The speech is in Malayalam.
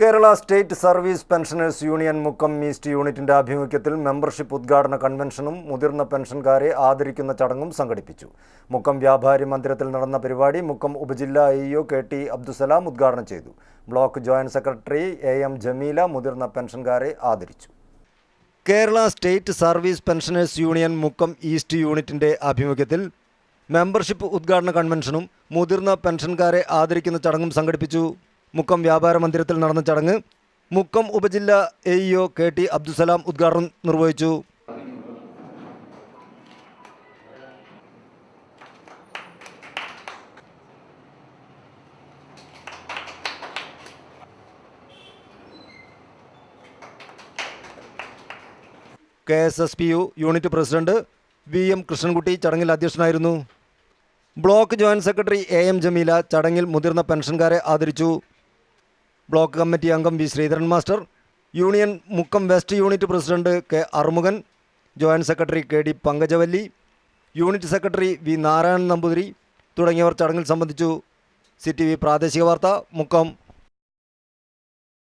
Kerala state service pensioners union Mukkam east യൂണിറ്റിന്റെ ആഭിമുഖ്യത്തിൽ മെമ്പർഷിപ്പ് ഉദ്ഘാടന കൺവെൻഷനും മുതിർന്ന പെൻഷൻകാരെ ആദരിക്കുന്ന ചടങ്ങും സംഘടിപ്പിച്ചു. മുക്കം വ്യാപാരി മന്ദിരത്തിൽ നടന്ന പരിപാടി മുക്കം ഉപജില്ലാ ഇഒ കെ ടി അബ്ദുസലാം ഉദ്ഘാടനം ചെയ്തു. Block joint secretary A M Jameela മുതിർന്ന പെൻഷൻകാരെ ആദരിച്ചു. Kerala state service pensioners union Mukkam east യൂണിറ്റിന്റെ ആഭിമുഖ്യത്തിൽ മെമ്പർഷിപ്പ് ഉദ്ഘാടന കൺവെൻഷനും മുതിർന്ന പെൻഷൻകാരെ ആദരിക്കുന്ന ചടങ്ങും സംഘടിപ്പിച്ചു. മുക്കം വ്യാപാര മന്ദിരത്തിൽ നടന്ന ചടങ്ങ് മുക്കം ഉപജില്ല A EO K T Abdussalam ഉദ്ഘാടനം നിർവഹിച്ചു. K S S P U unit president V M Krishnankutty ചടങ്ങിൽ അധ്യക്ഷനായിരുന്നു. Block joint secretary A M Jameela ചടങ്ങിൽ മുതിർന്ന പെൻഷൻകാരെ ആദരിച്ചു. ബ്ലോക്ക് കമ്മിറ്റി അംഗം V Sreedharan master union Mukkam west unit president K Arumughan joint secretary K D Pankajavalli unit secretary V Narayanan Namboothiri തുടങ്ങിയവർ ചടങ്ങിൽ സംബന്ധിച്ചു. സി പ്രാദേശിക വാർത്ത മുക്കം.